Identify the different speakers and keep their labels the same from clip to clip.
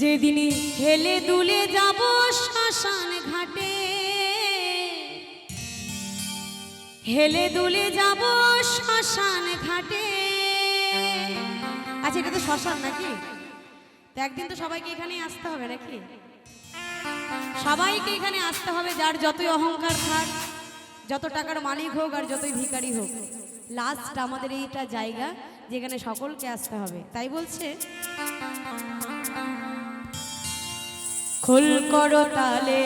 Speaker 1: যেদিনই হেলে দুলে যাব শ্মশান ঘাটে, হেলে দুলে যাব শ্মশান ঘাটে। আচ্ছা এটা তো শ্মশান নাকি? তো একদিন তো সবাইকে এখানেই আসতে হবে নাকি? সবাইকে এখানে আসতে হবে যার যতই অহংকার থাক, যত টাকার মালিক হোক আর যতই ভিখারি হোক। লাস্ট আমাদের এইটা জায়গা যেখানে সকলকে আসতে হবে। তাই বলছে খোল করো তালে।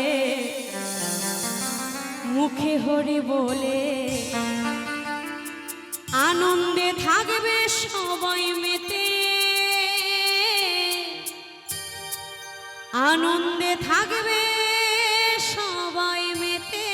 Speaker 1: মুখে হরি বলে। আনন্দে থাকবে সবাই মেতে। আনন্দে থাকবে সবাই মেতে।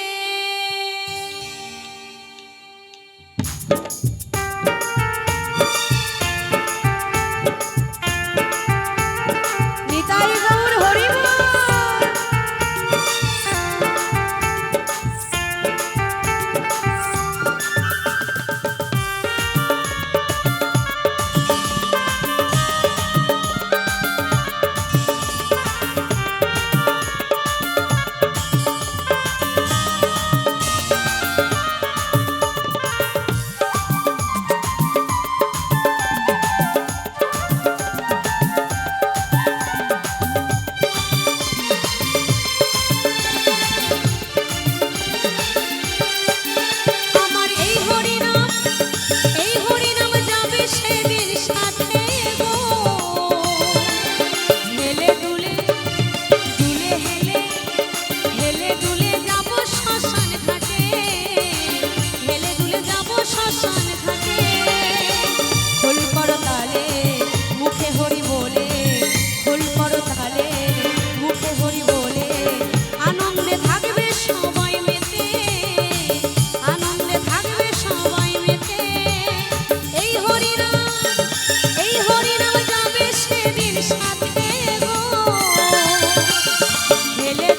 Speaker 1: হেলে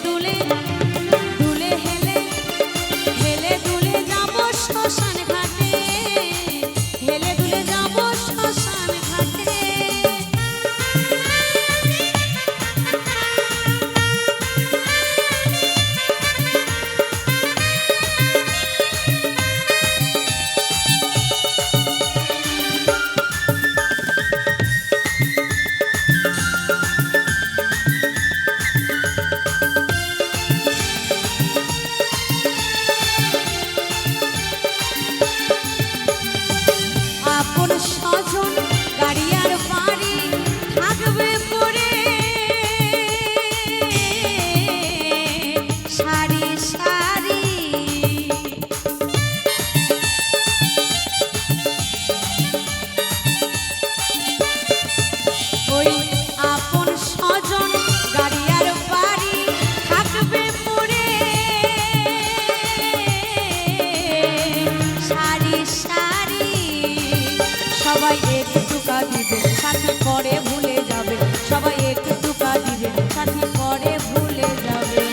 Speaker 1: সবাই একটু টুকা দিবে, সাথে পরে ভুলে যাবে। সবাই একটু টুকা দিবে, সাথে পরে ভুলে যাবে।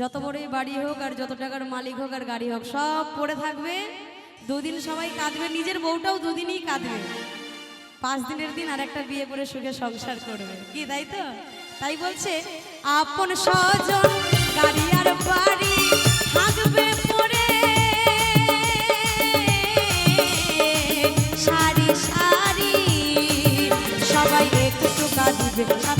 Speaker 1: যত বড়ই বাড়ি হোক আর যত টাকার মালিক হোক আর গাড়ি হোক, সব পড়ে থাকবে। দুদিন সবাই কাঁদবে, নিজের বউটাও দুদিনই কাঁদবে। পাঁচ দিনের দিন আর একটা বিয়ে করে সুখে সংসার করবে। কি, তাই তো? তাই বলছে, আপন স্বজন, গাড়ি আর বাড়ি। সবাই একটু টুকা